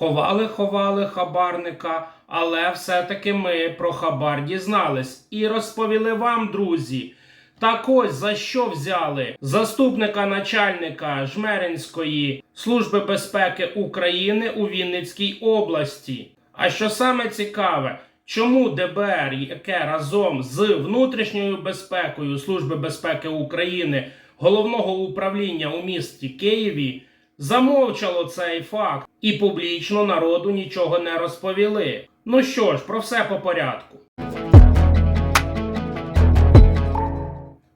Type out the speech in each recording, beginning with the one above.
Ховали, ховали хабарника, але все-таки ми про хабар дізнались і розповіли вам, друзі. Так ось за що взяли заступника начальника Жмеринської служби безпеки України у Вінницькій області. А що саме цікаве, чому ДБР, яке разом з внутрішньою безпекою Служби безпеки України головного управління у місті Києві замовчало цей факт і публічно народу нічого не розповіли. Ну що ж, про все по порядку.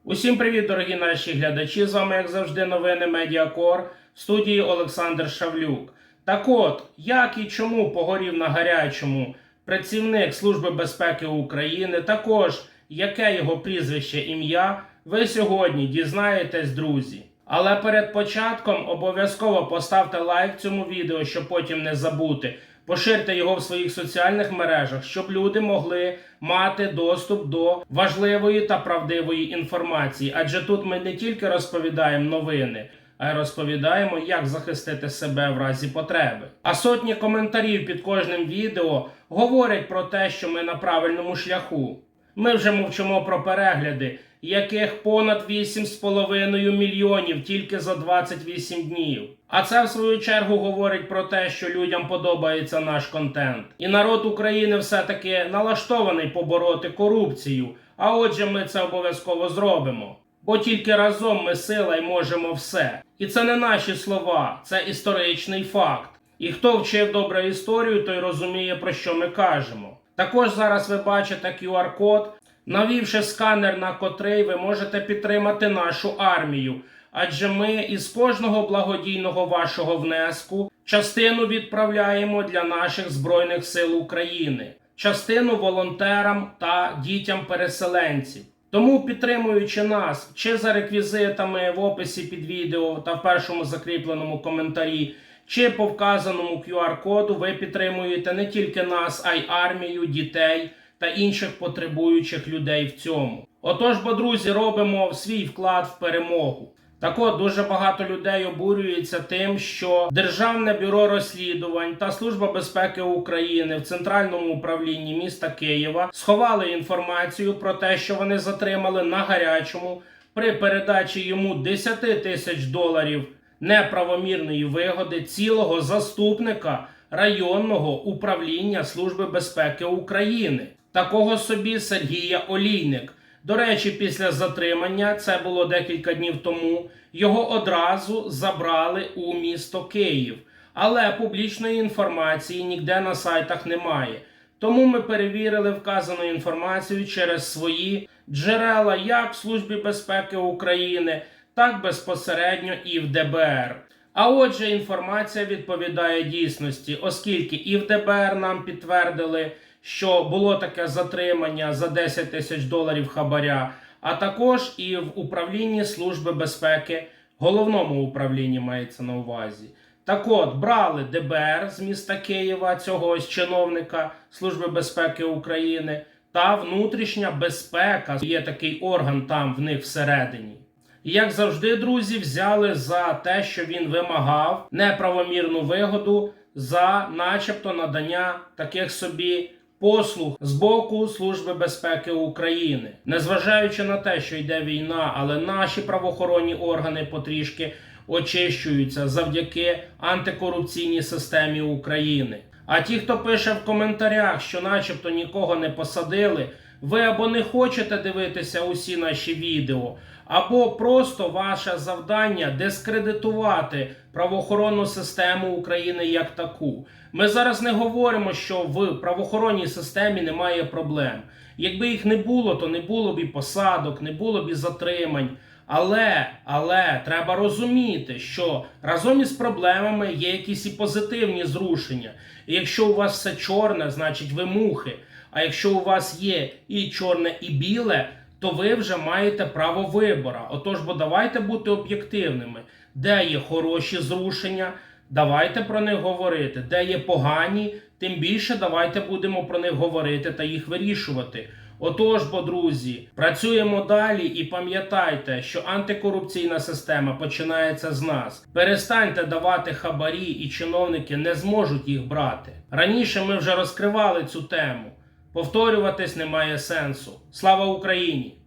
Усім привіт, дорогі наші глядачі! З вами, як завжди, новини Медіакор в студії Олександр Шавлюк. Так от, як і чому погорів на гарячому працівник Служби безпеки України, також яке його прізвище ім'я, ви сьогодні дізнаєтесь, друзі. Але перед початком обов'язково поставте лайк цьому відео, щоб потім не забути. Поширте його в своїх соціальних мережах, щоб люди могли мати доступ до важливої та правдивої інформації. Адже тут ми не тільки розповідаємо новини, а й розповідаємо, як захистити себе в разі потреби. А сотні коментарів під кожним відео говорять про те, що ми на правильному шляху. Ми вже мовчимо про перегляди, яких понад 8,5 мільйонів тільки за 28 днів. А це в свою чергу говорить про те, що людям подобається наш контент. І народ України все-таки налаштований побороти корупцію. А отже, ми це обов'язково зробимо. Бо тільки разом ми сила й можемо все. І це не наші слова, це історичний факт. І хто вчив добре історію, той розуміє, про що ми кажемо. Також зараз ви бачите QR-код, навівши сканер, на котрий ви можете підтримати нашу армію. Адже ми із кожного благодійного вашого внеску частину відправляємо для наших Збройних сил України, частину волонтерам та дітям-переселенців. Тому підтримуючи нас чи за реквізитами в описі під відео та в першому закріпленому коментарі, чи по вказаному QR-коду, ви підтримуєте не тільки нас, а й армію, дітей та інших потребуючих людей в цьому. Отож, бо друзі, робимо свій вклад в перемогу. Так от дуже багато людей обурюється тим, що Державне бюро розслідувань та Служба безпеки України в центральному управлінні міста Києва сховали інформацію про те, що вони затримали на гарячому при передачі йому 10 тисяч доларів неправомірної вигоди цілого заступника районного управління Служби безпеки України, такого собі Сергія Олійник. До речі, після затримання, це було декілька днів тому, його одразу забрали у місто Київ. Але публічної інформації ніде на сайтах немає. Тому ми перевірили вказану інформацію через свої джерела як в Службі безпеки України, так безпосередньо і в ДБР. А отже, інформація відповідає дійсності, оскільки і в ДБР нам підтвердили, що було таке затримання за 10 тисяч доларів хабаря, а також і в управлінні Служби безпеки, головному управлінні мається на увазі. Так от, брали ДБР з міста Києва, цього ось чиновника Служби безпеки України, та внутрішня безпека є такий орган там в них всередині. І як завжди, друзі, взяли за те, що він вимагав неправомірну вигоду за, начебто, надання таких собі послуг з боку Служби безпеки України, незважаючи на те, що йде війна, але наші правоохоронні органи потрішки очищуються завдяки антикорупційній системі України. А ті, хто пише в коментарях, що, начебто, нікого не посадили, ви або не хочете дивитися усі наші відео, або просто ваше завдання дискредитувати правоохоронну систему України як таку. Ми зараз не говоримо, що в правоохоронній системі немає проблем. Якби їх не було, то не було б і посадок, не було б і затримань. Але, але треба розуміти, що разом із проблемами є якісь і позитивні зрушення. І якщо у вас все чорне, значить ви мухи. А якщо у вас є і чорне, і біле, то ви вже маєте право вибора. Отож, бо давайте бути об'єктивними, де є хороші зрушення, давайте про них говорити. Де є погані, тим більше давайте будемо про них говорити та їх вирішувати. Отож, бо друзі, працюємо далі і пам'ятайте, що антикорупційна система починається з нас. Перестаньте давати хабарі, і чиновники не зможуть їх брати. Раніше ми вже розкривали цю тему. Повторюватись немає сенсу. Слава Україні!